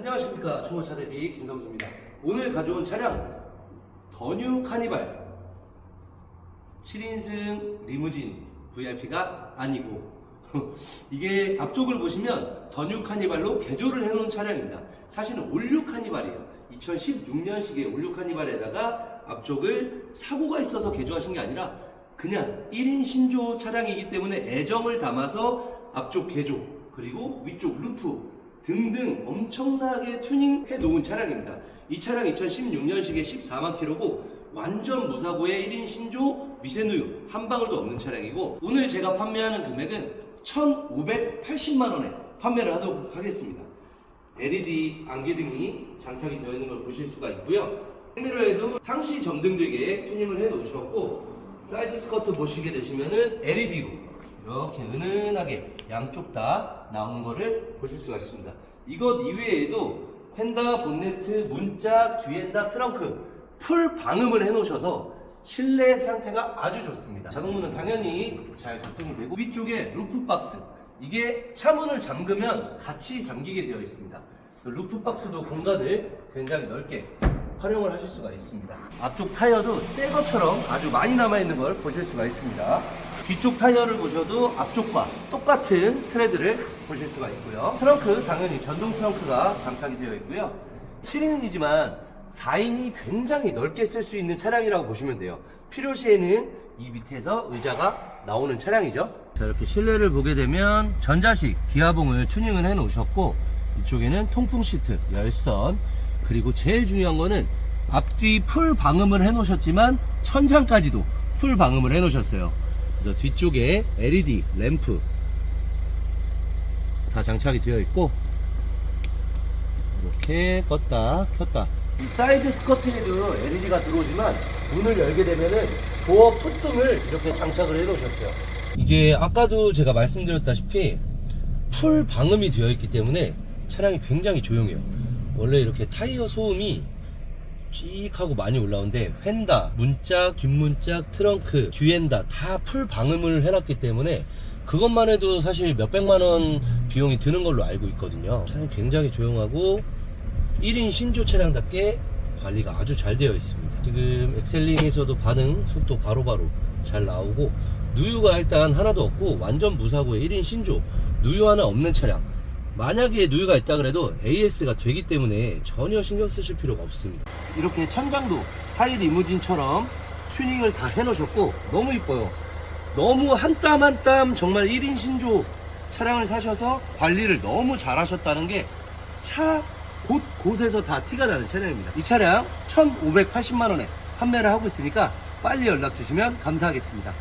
안녕하십니까. 중고차대디 김성수입니다. 오늘 가져온 차량 더뉴 카니발. 7인승 리무진 VIP가 아니고. 이게 앞쪽을 보시면 더뉴 카니발로 개조를 해놓은 차량입니다. 사실은 올류 카니발이에요. 2016년식의 올류 카니발에다가 앞쪽을 사고가 있어서 개조하신 게 아니라 그냥 1인 신조 차량이기 때문에 애정을 담아서 앞쪽 개조 그리고 위쪽 루프 등등 엄청나게 튜닝해 놓은 차량입니다. 이 차량 2016년식에 14만 킬로고 완전 무사고의 1인 신조 미세누유 한 방울도 없는 차량이고 오늘 제가 판매하는 금액은 1,580만 원에 판매를 하도록 하겠습니다. LED 안개등이 장착이 되어 있는 걸 보실 수가 있고요. 카메라에도 상시 점등 되게 튜닝을 해 놓으셨고 사이드 스커트 보시게 되시면은 LED로 이렇게 은은하게 양쪽 다 나온 거를 보실 수가 있습니다. 이것 이외에도 펜다 본네트 문짝 뒤엔다 트렁크 풀 방음을 해 놓으셔서 실내 상태가 아주 좋습니다. 자동문은 당연히 잘 작동이 되고 위쪽에 루프 박스 이게 차문을 잠그면 같이 잠기게 되어 있습니다. 루프 박스도 공간을 굉장히 넓게 활용을 하실 수가 있습니다. 앞쪽 타이어도 새 것처럼 아주 많이 남아있는 걸 보실 수가 있습니다. 뒤쪽 타이어를 보셔도 앞쪽과 똑같은 트레드를 보실 수가 있고요. 트렁크 당연히 전동 트렁크가 장착이 되어 있고요. 7인이지만 4인이 굉장히 넓게 쓸 수 있는 차량이라고 보시면 돼요. 필요시에는 이 밑에서 의자가 나오는 차량이죠. 자, 이렇게 실내를 보게 되면 전자식 기아봉을 튜닝을 해 놓으셨고 이쪽에는 통풍 시트, 열선, 그리고 제일 중요한 거는 앞뒤 풀 방음을 해 놓으셨지만 천장까지도 풀 방음을 해 놓으셨어요. 그래서 뒤쪽에 LED 램프 다 장착이 되어 있고 이렇게 껐다 켰다. 이 사이드 스커트에도 LED가 들어오지만 문을 열게 되면은 도어 풋등을 이렇게 장착을 해 놓으셨어요. 이게 아까도 제가 말씀드렸다시피 풀 방음이 되어 있기 때문에 차량이 굉장히 조용해요 원래 이렇게 타이어 소음이 씩 하고 많이 올라오는데 휀다, 문짝, 뒷문짝, 트렁크, 뒤엔다 다 풀 방음을 해놨기 때문에 그것만 해도 사실 몇백만 원 비용이 드는 걸로 알고 있거든요. 차량이 굉장히 조용하고 1인 신조 차량답게 관리가 아주 잘 되어 있습니다. 지금 엑셀링에서도 반응 속도 바로바로 잘 나오고 누유가 일단 하나도 없고 완전 무사고의 1인 신조 누유 하나 없는 차량 만약에 누유가 있다 그래도 AS가 되기 때문에 전혀 신경 쓰실 필요가 없습니다. 이렇게 천장도 하이 리무진처럼 튜닝을 다 해놓으셨고 너무 이뻐요. 너무 한 땀 한 땀 정말 1인 신조 차량을 사셔서 관리를 너무 잘 하셨다는 게 차 곳곳에서 다 티가 나는 차량입니다. 이 차량 1580만 원에 판매를 하고 있으니까 빨리 연락 주시면 감사하겠습니다